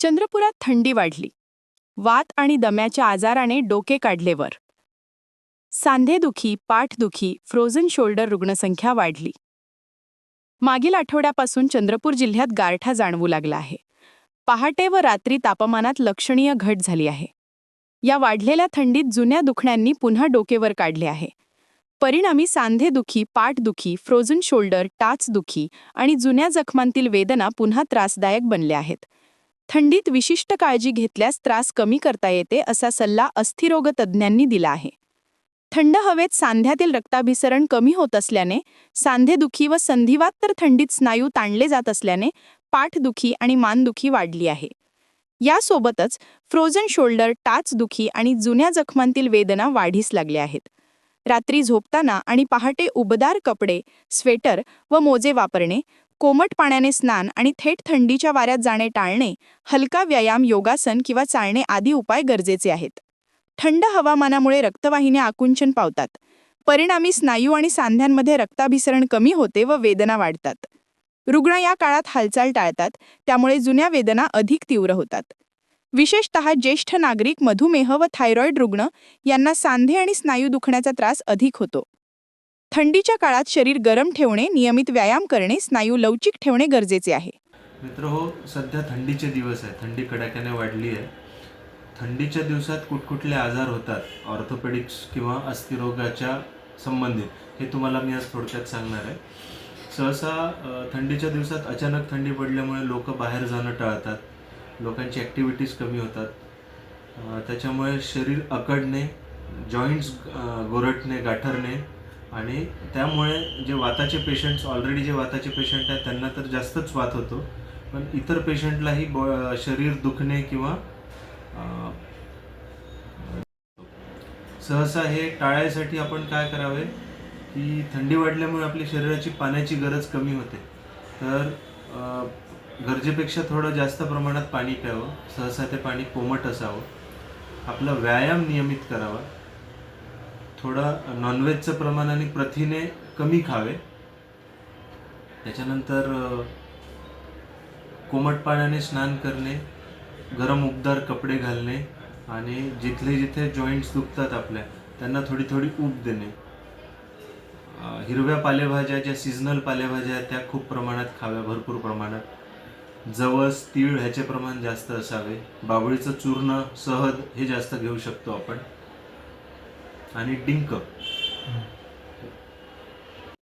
चंद्रपुरात थंडी वाढली. वात आणि दम्याच्या आजाराने डोके काढले वर. सांधेदुखी पाठदुखी फ्रोझन शोल्डर रुग्णसंख्या वाढली. मागील आठवड्यापासून चंद्रपूर जिल्ह्यात गारठा जाणवू लागला आहे. पहाटे व रात्री तापमानात लक्षणीय घट झाली आहे. या वाढलेल्या थंडीत जुन्या दुखण्यांनी पुन्हा डोकेवर काढले आहे. परिणामी सांधेदुखी पाठदुखी फ्रोझन शोल्डर टाचदुखी आणि जुन्या जखमांतील वेदना पुन्हा त्रासदायक बनल्या आहेत. थंडीत विशिष्ट काळजी घेतल्यास त्रास कमी करता येते असा सल्ला अस्थिरोग तज्ज्ञांनी दिला आहे. थंड हवेत सांध्यातील रक्ताभिसरण कमी होत असल्याने सांधेदुखी व संधिवात तर थंडीत स्नायू ताणले जात असल्याने पाठदुखी आणि मानदुखी वाढली आहे. यासोबतच फ्रोझन शोल्डर टाचदुखी आणि जुन्या जखमांतील वेदना वाढीस लागल्या आहेत. रात्री झोपताना आणि पहाटे उबदार कपडे स्वेटर व मोजे वापरणे कोमट पाण्याने स्नान आणि थेट थंडीच्या वाऱ्यात जाणे टाळणे हलका व्यायाम योगासन किंवा चालणे आदी उपाय गरजेचे आहेत. थंड हवामानामुळे रक्तवाहिन्या आकुंचन पावतात. परिणामी स्नायू आणि सांध्यांमध्ये रक्ताभिसरण कमी होते व वेदना वाढतात. रुग्ण या काळात हालचाल टाळतात त्यामुळे जुन्या वेदना अधिक तीव्र होतात. विशेषतः ज्येष्ठ नागरिक मधुमेह व थायरॉईड रुग्ण यांना सांधे आणि स्नायू दुखण्याचा त्रास अधिक होतो. थंडीच्या काळात शरीर गरम ठेवणे नियमित व्यायाम करणे स्नायू लवचिक ठेवणे गरजेचे आहे. मित्र हो सध्या थंडीचे दिवस आहे. थंडी कडाक्याने वाढली आहे. थंडीच्या दिवसात कुठकुठले आजार होतात. ऑर्थोपेडिक्स किंवा अस्थिरोगाच्या संबंधित. हे तुम्हाला मी आज थोडक्यात सांगणार आहे. सहसा थंडीच्या दिवसात अचानक थंडी पडल्यामुळे लोक बाहेर जाणं टाळतात. लोकांची ॲक्टिव्हिटीज कमी होतात. त्याच्यामुळे शरीर अकडणे जॉईंट्स गोरटणे गाठरणे आणि त्यामुळे जे वाताचे पेशंट्स ऑलरेडी जे वाताचे पेशंट आहेत त्यांना तर जास्तच वात होतो. पण इतर पेशंटलाही बॉ शरीर दुखणे किंवा सहसा हे टाळायसाठी आपण काय करावे की थंडी वाढल्यामुळे आपली शरीराची पाण्याची गरज कमी होते. तर गरजेपेक्षा थोडं जास्त प्रमाणात पाणी प्यावं सहसा ते पाणी कोमट असावं. आपला व्यायाम नियमित करावा. थोडं नॉनव्हेजचं प्रमाण आणि प्रथिने कमी खावे. त्याच्यानंतर कोमट पाण्याने स्नान करणे गरम उबदार कपडे घालणे आणि जिथले जिथे जॉईंट्स दुखतात आपल्या त्यांना थोडी थोडी ऊब देणे. हिरव्या पालेभाज्या ज्या सीझनल पालेभाज्या आहेत त्या खूप प्रमाणात खाव्या भरपूर प्रमाणात. जवस तीळ ह्याचे प्रमाण जास्त असावे. बाबळीचं चूर्ण सहद हे जास्त घेऊ शकतो आपण. आणि डिंक.